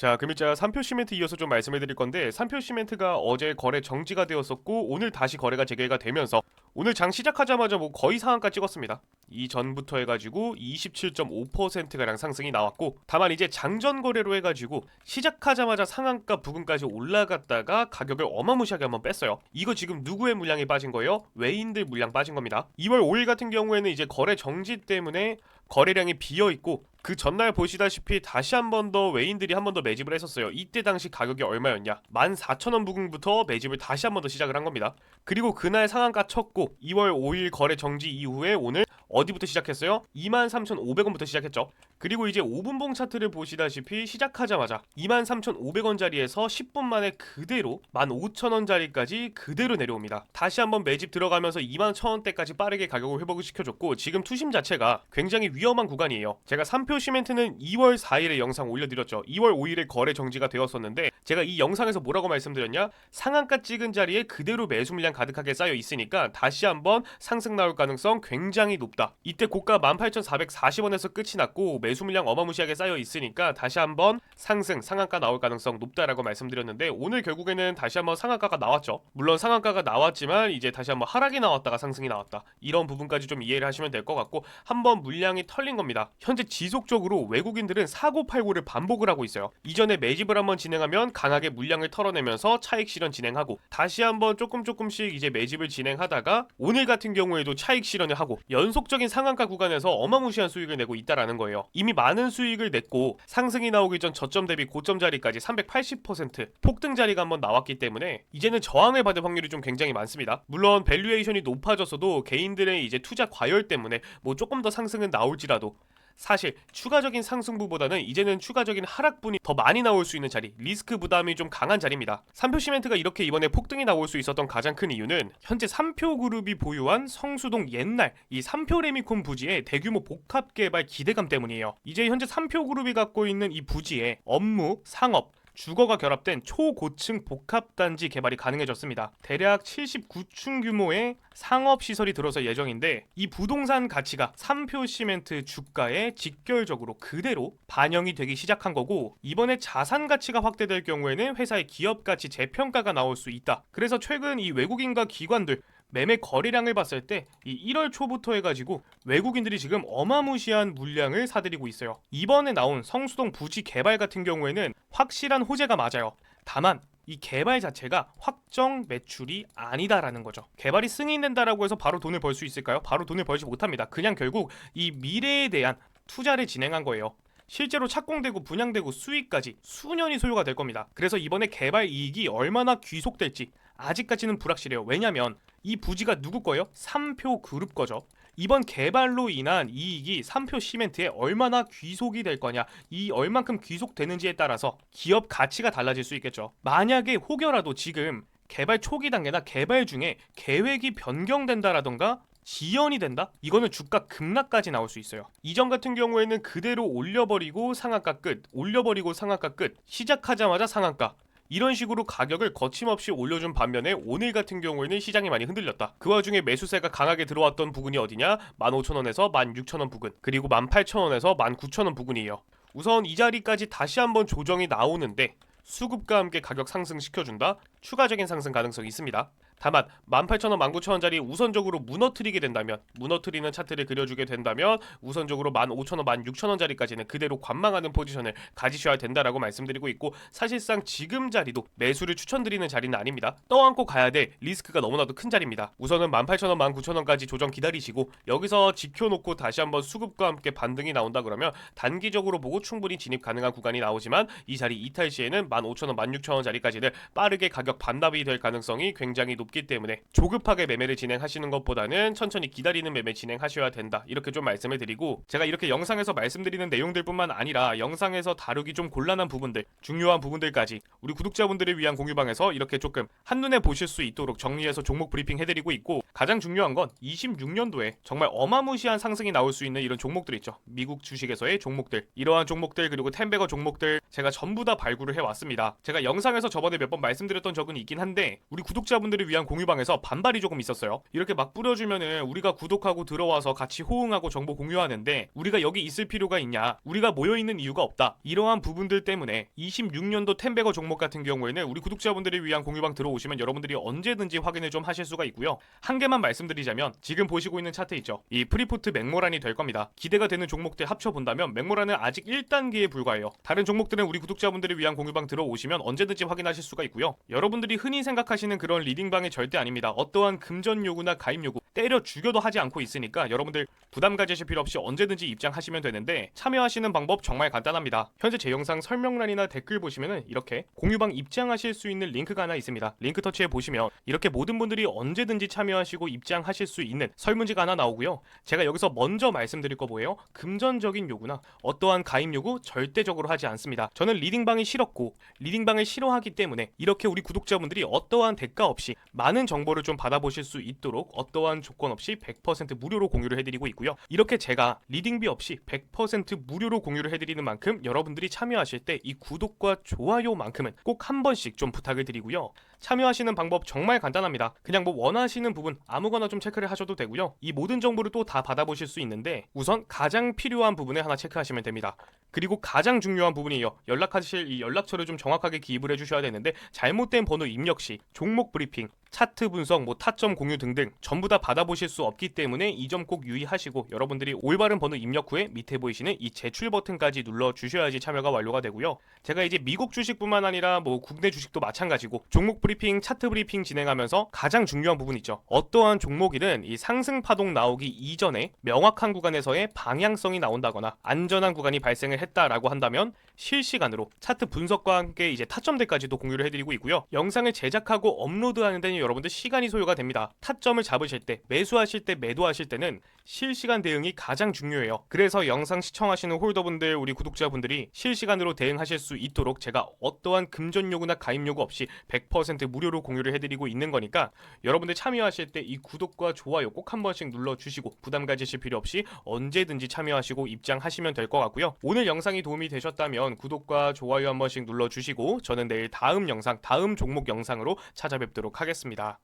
자, 금일자 3표 시멘트 이어서 좀 말씀해 드릴 건데 3표 시멘트가 어제 거래 정지가 되었었고 오늘 다시 거래가 재개가 되면서 오늘 장 시작하자마자 뭐 거의 상한가 찍었습니다. 이전부터 해가지고 27.5%가량 상승이 나왔고 다만 이제 장전 거래로 해가지고 시작하자마자 상한가 부근까지 올라갔다가 가격을 어마무시하게 한번 뺐어요. 이거 지금 누구의 물량이 빠진 거예요? 외인들 물량 빠진 겁니다. 2월 5일 같은 경우에는 이제 거래 정지 때문에 거래량이 비어 있고 그 전날 보시다시피 다시 한 번 더 외인들이 한 번 더 매집을 했었어요. 이때 당시 가격이 얼마였냐? 14,000원 부근부터 매집을 다시 한 번 더 시작을 한 겁니다. 그리고 그날 상한가 쳤고 2월 5일 거래 정지 이후에 오늘 어디부터 시작했어요? 23,500원부터 시작했죠. 그리고 이제 5분봉 차트를 보시다시피 시작하자마자 23,500원짜리에서 10분 만에 그대로 15,000원짜리까지 그대로 내려옵니다. 다시 한번 매집 들어가면서 21,000원대까지 빠르게 가격을 회복을 시켜줬고 지금 투심 자체가 굉장히 위험한 구간이에요. 제가 3표 시멘트는 2월 4일에 영상 올려드렸죠. 2월 5일에 거래 정지가 되었었는데 제가 이 영상에서 뭐라고 말씀드렸냐? 상한가 찍은 자리에 그대로 매수 물량 가득하게 쌓여 있으니까 다시 한번 상승 나올 가능성 굉장히 높다. 이때 고가 18,440원에서 끝이 났고 매수 물량 어마무시하게 쌓여 있으니까 다시 한번 상승 상한가 나올 가능성 높다라고 말씀드렸는데 오늘 결국에는 다시 한번 상한가가 나왔죠. 물론 상한가가 나왔지만 이제 다시 한번 하락이 나왔다가 상승이 나왔다. 이런 부분까지 좀 이해를 하시면 될 것 같고 한번 물량이 털린 겁니다. 현재 지속적으로 외국인들은 사고 팔고를 반복을 하고 있어요. 이전에 매집을 한번 진행하면 강하게 물량을 털어내면서 차익 실현 진행하고 다시 한번 조금 조금씩 이제 매집을 진행하다가 오늘 같은 경우에도 차익 실현을 하고 연속 적인 상한가 구간에서 어마무시한 수익을 내고 있다라는 거예요. 이미 많은 수익을 냈고 상승이 나오기 전 저점 대비 고점 자리까지 380% 폭등 자리가 한번 나왔기 때문에 이제는 저항을 받을 확률이 좀 굉장히 많습니다. 물론 밸류에이션이 높아졌어도 개인들의 이제 투자 과열 때문에 뭐 조금 더 상승은 나올지라도 사실 추가적인 상승부보다는 이제는 추가적인 하락분이 더 많이 나올 수 있는 자리, 리스크 부담이 좀 강한 자리입니다. 3표 시멘트가 이렇게 이번에 폭등이 나올 수 있었던 가장 큰 이유는 현재 3표 그룹이 보유한 성수동 옛날 이 3표 레미콘 부지의 대규모 복합 개발 기대감 때문이에요. 이제 현재 3표 그룹이 갖고 있는 이 부지에 업무, 상업, 주거가 결합된 초고층 복합단지 개발이 가능해졌습니다. 대략 79층 규모의 상업 시설이 들어설 예정인데 이 부동산 가치가 3표 시멘트 주가에 직결적으로 그대로 반영이 되기 시작한 거고 이번에 자산 가치가 확대될 경우에는 회사의 기업 가치 재평가가 나올 수 있다. 그래서 최근 이 외국인과 기관들 매매 거래량을 봤을 때 이 1월 초부터 해가지고 외국인들이 지금 어마무시한 물량을 사들이고 있어요. 이번에 나온 성수동 부지 개발 같은 경우에는 확실한 호재가 맞아요. 다만 이 개발 자체가 확정 매출이 아니다라는 거죠. 개발이 승인된다라고 해서 바로 돈을 벌 수 있을까요? 바로 돈을 벌지 못합니다. 그냥 결국 이 미래에 대한 투자를 진행한 거예요. 실제로 착공되고 분양되고 수익까지 수년이 소요가 될 겁니다. 그래서 이번에 개발 이익이 얼마나 귀속될지 아직까지는 불확실해요. 왜냐면 이 부지가 누구 거예요? 3표 그룹 거죠. 이번 개발로 인한 이익이 3표 시멘트에 얼마나 귀속이 될 거냐, 이 얼만큼 귀속되는지에 따라서 기업 가치가 달라질 수 있겠죠. 만약에 혹여라도 지금 개발 초기 단계나 개발 중에 계획이 변경된다라던가 지연이 된다? 이거는 주가 급락까지 나올 수 있어요. 이전 같은 경우에는 그대로 올려버리고 상한가 끝, 올려버리고 상한가 끝, 시작하자마자 상한가. 이런 식으로 가격을 거침없이 올려준 반면에 오늘 같은 경우에는 시장이 많이 흔들렸다. 그 와중에 매수세가 강하게 들어왔던 부근이 어디냐? 15,000원에서 16,000원 부근, 그리고 18,000원에서 19,000원 부근이에요. 우선 이 자리까지 다시 한번 조정이 나오는데 수급과 함께 가격 상승시켜준다? 추가적인 상승 가능성이 있습니다. 다만 18,000원, 19,000원짜리 우선적으로 무너뜨리게 된다면 무너뜨리는 차트를 그려주게 된다면 우선적으로 15,000원, 16,000원짜리까지는 그대로 관망하는 포지션을 가지셔야 된다라고 말씀드리고 있고 사실상 지금 자리도 매수를 추천드리는 자리는 아닙니다. 떠안고 가야 될 리스크가 너무나도 큰 자리입니다. 우선은 18,000원, 19,000원까지 조정 기다리시고 여기서 지켜놓고 다시 한번 수급과 함께 반등이 나온다 그러면 단기적으로 보고 충분히 진입 가능한 구간이 나오지만 이 자리 이탈 시에는 15,000원, 16,000원짜리까지는 빠르게 가격 반납이 될 가능성이 굉장히 높 높기 때문에 조급하게 매매를 진행하시는 것보다는 천천히 기다리는 매매 진행하셔야 된다. 이렇게 좀 말씀을 드리고 제가 이렇게 영상에서 말씀드리는 내용들뿐만 아니라 영상에서 다루기 좀 곤란한 부분들, 중요한 부분들까지 우리 구독자분들을 위한 공유방에서 이렇게 조금 한눈에 보실 수 있도록 정리해서 종목 브리핑 해드리고 있고 가장 중요한 건 26년도에 정말 어마무시한 상승이 나올 수 있는 이런 종목들 있죠. 미국 주식에서의 종목들, 이러한 종목들 그리고 텐베거 종목들 제가 전부 다 발굴을 해왔습니다. 제가 영상에서 저번에 몇 번 말씀드렸던 적은 있긴 한데 우리 구독자분들을 위한 위한 공유방에서 반발이 조금 있었어요. 이렇게 막 뿌려주면은 우리가 구독하고 들어와서 같이 호응하고 정보 공유하는데 우리가 여기 있을 필요가 있냐? 우리가 모여 있는 이유가 없다. 이러한 부분들 때문에 26년도 템베거 종목 같은 경우에는 우리 구독자분들을 위한 공유방 들어오시면 여러분들이 언제든지 확인을 좀 하실 수가 있고요. 한 개만 말씀드리자면 지금 보시고 있는 차트 있죠. 이 프리포트 맥모란이 될 겁니다. 기대가 되는 종목들 합쳐 본다면 맥모란은 아직 1단계에 불과해요. 다른 종목들은 우리 구독자분들을 위한 공유방 들어오시면 언제든지 확인하실 수가 있고요. 여러분들이 흔히 생각하시는 그런 리딩방이 절대 아닙니다. 어떠한 금전 요구나 가입 요구 때려 죽여도 하지 않고 있으니까 여러분들 부담 가지실 필요 없이 언제든지 입장하시면 되는데 참여하시는 방법 정말 간단합니다. 현재 제 영상 설명란이나 댓글 보시면은 이렇게 공유방 입장하실 수 있는 링크가 하나 있습니다. 링크 터치해 보시면 이렇게 모든 분들이 언제든지 참여하시고 입장하실 수 있는 설문지가 하나 나오고요. 제가 여기서 먼저 말씀드릴 거 뭐예요? 금전적인 요구나 어떠한 가입 요구 절대적으로 하지 않습니다. 저는 리딩방이 싫었고 리딩방을 싫어하기 때문에 이렇게 우리 구독자분들이 어떠한 대가 없이 많은 정보를 좀 받아보실 수 있도록 어떠한 조건 없이 100% 무료로 공유를 해드리고 있고요. 이렇게 제가 리딩비 없이 100% 무료로 공유를 해드리는 만큼 여러분들이 참여하실 때 이 구독과 좋아요만큼은 꼭 한 번씩 좀 부탁을 드리고요. 참여하시는 방법 정말 간단합니다. 그냥 뭐 원하시는 부분 아무거나 좀 체크를 하셔도 되고요. 이 모든 정보를 또 다 받아보실 수 있는데 우선 가장 필요한 부분에 하나 체크하시면 됩니다. 그리고 가장 중요한 부분이에요. 연락하실 이 연락처를 좀 정확하게 기입을 해주셔야 되는데 잘못된 번호 입력 시 종목 브리핑, 차트 분석, 뭐 타점 공유 등등 전부 다 받아보실 수 없기 때문에 이 점 꼭 유의하시고 여러분들이 올바른 번호 입력 후에 밑에 보이시는 이 제출 버튼까지 눌러 주셔야지 참여가 완료가 되고요. 제가 이제 미국 주식뿐만 아니라 뭐 국내 주식도 마찬가지고 종목 브리핑, 차트 브리핑 진행하면서 가장 중요한 부분 있죠. 어떠한 종목이든 이 상승 파동 나오기 이전에 명확한 구간에서의 방향성이 나온다거나 안전한 구간이 발생을 했다라고 한다면 실시간으로 차트 분석과 함께 이제 타점대까지도 공유를 해드리고 있고요. 영상을 제작하고 업로드하는 데는 여러분들 시간이 소요가 됩니다. 타점을 잡으실 때, 매수하실 때, 매도하실 때는 실시간 대응이 가장 중요해요. 그래서 영상 시청하시는 홀더분들, 우리 구독자분들이 실시간으로 대응하실 수 있도록 제가 어떠한 금전 요구나 가입 요구 없이 100% 무료로 공유를 해드리고 있는 거니까 여러분들 참여하실 때 이 구독과 좋아요 꼭 한 번씩 눌러주시고 부담 가지실 필요 없이 언제든지 참여하시고 입장하시면 될 것 같고요. 오늘 영상이 도움이 되셨다면 구독과 좋아요 한 번씩 눌러주시고 저는 내일 다음 영상, 다음 종목 영상으로 찾아뵙도록 하겠 습니다.